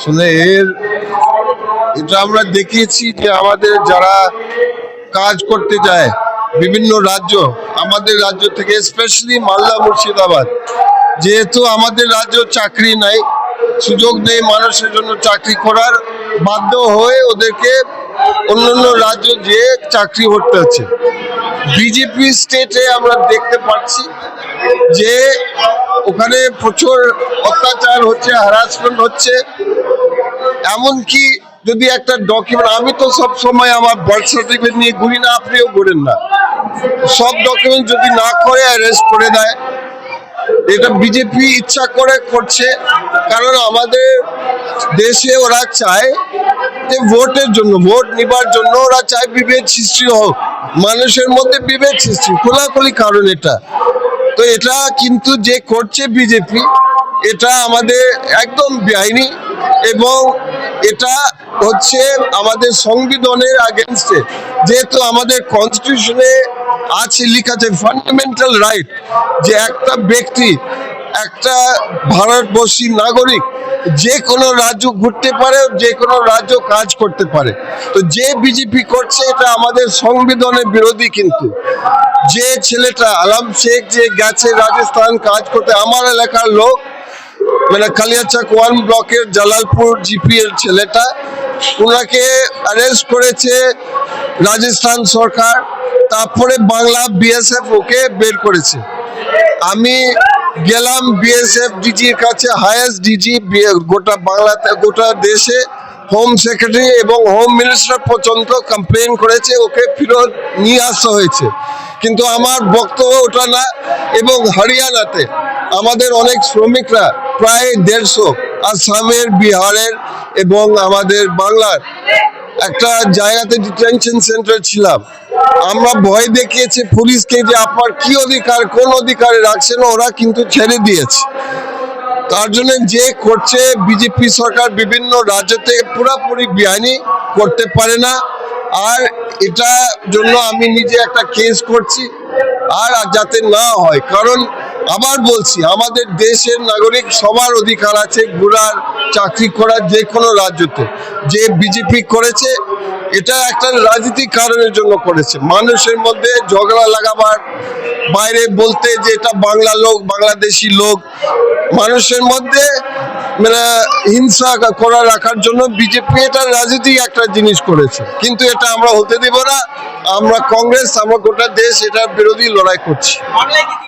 আসলে এর এটা আমরা দেখিয়েছি যে আমাদের যারা কাজ করতে যায়, বিভিন্ন রাজ্য, আমাদের রাজ্য থেকে স্পেশালি মালদা, মুর্শিদাবাদ, যেহেতু আমাদের রাজ্য চাকরি নাই, সুযোগ নেই মানুষের জন্য চাকরি করার, বাধ্য হয়ে ওদেরকে অন্যান্য রাজ্য যেয়ে চাকরি করতে হচ্ছে। বিজেপি স্টেটে আমরা দেখতে পাচ্ছি যে ওখানে প্রচুর অত্যাচার হচ্ছে হ্যারাসমেন্ট হচ্ছে এমনকি যদি একটা ডকুমেন্ট আমি তো সব সময় আমার বার্থ সার্টিফিকেট নিয়ে ঘুরি না, আপনিও ঘুরেন না। সব ডকুমেন্ট যদি না করে অ্যারেস্ট করে দেয়। এটা বিজেপি ইচ্ছা করে করছে, কারণ আমাদের দেশে ওরা চায় যে ভোটের জন্য, ভোট নিবার জন্য ওরা চায় বিভেদ সৃষ্টি হোক। মানুষের মধ্যে বিভেদ সৃষ্টি, খোলাখুলি কারণ এটা। তো এটা কিন্তু যে করছে বিজেপি এটা আমাদের একদম বেআইনি। এবং এটা হচ্ছে আমাদের সংবিধানের আগেনস্টে যেহেতু আমাদের কনস্টিটিউশনে আছে লেখা আছে ফান্ডামেন্টাল রাইট যে একটা ব্যক্তি, একটা ভারতবর্ষী নাগরিক যে কোনো রাজ্য ঘুরতে পারে, যে কোনো রাজ্য কাজ করতে পারে। তো যে বিজেপি করছে, এটা আমাদের সংবিধানের বিরোধী কিন্তু। যে ছেলেটা, আলাম শেখ যে গেছে রাজস্থান কাজ করতে, আমার এলাকার লোক মানে কালিয়াচাক ওয়ান ব্লকের জালালপুর জিপি এর ছেলেটা ওনাকে অ্যারেস্ট করেছে রাজস্থান সরকার তারপরে বাংলা বিএসএফ ওকে বের করেছে আমি গেলাম বিএসএফ ডিজির কাছে হায়েস্ট ডিজি গোটা বাংলাতে গোটা দেশে হোম সেক্রেটারি এবং হোম মিনিস্টার পর্যন্ত কমপ্লেন করেছে ওকে ফেরত নিয়ে আসা হয়েছে কিন্তু আমার বক্তব্য ওটা না এবং হরিয়ানাতে আমাদের অনেক শ্রমিকরা প্রায় দেড়শো আসামের, বিহারের এবং আমাদের বাংলার একটা জায়গাতে ডিটেনশন সেন্টার ছিলাম। আমরা ভয় দেখিয়েছি পুলিশকে যে আপনার কি অধিকার, কোন অধিকারে রাখছেন ওরা কিন্তু ছেড়ে দিয়েছে। তার জন্য যে করছে বিজেপি সরকার বিভিন্ন রাজ্য থেকে পুরোপুরি বেআইনি করতে পারে না। আর এটা জন্য আমি নিজে একটা কেস করছি, আর যাতে না হয়। কারণ আবার বলছি, আমাদের দেশের নাগরিক সবার অধিকার আছে ঘোরার চাকরি করার যে কোনো রাজ্যতে। যে বিজেপি করেছে, এটা একটা রাজনীতিক কারণের জন্য করেছে। মানুষের মধ্যে ঝগড়া লাগাবার বাইরে বলতে যে এটা বাংলা লোক, বাংলাদেশি লোক, মানুষের মধ্যে মানে হিংসা করা রাখার জন্য বিজেপি এটা রাজনীতি একটা জিনিস করেছে। কিন্তু এটা আমরা হতে দিব না। আমরা কংগ্রেস, আমরা গোটা দেশ এটার বিরোধী লড়াই করছি।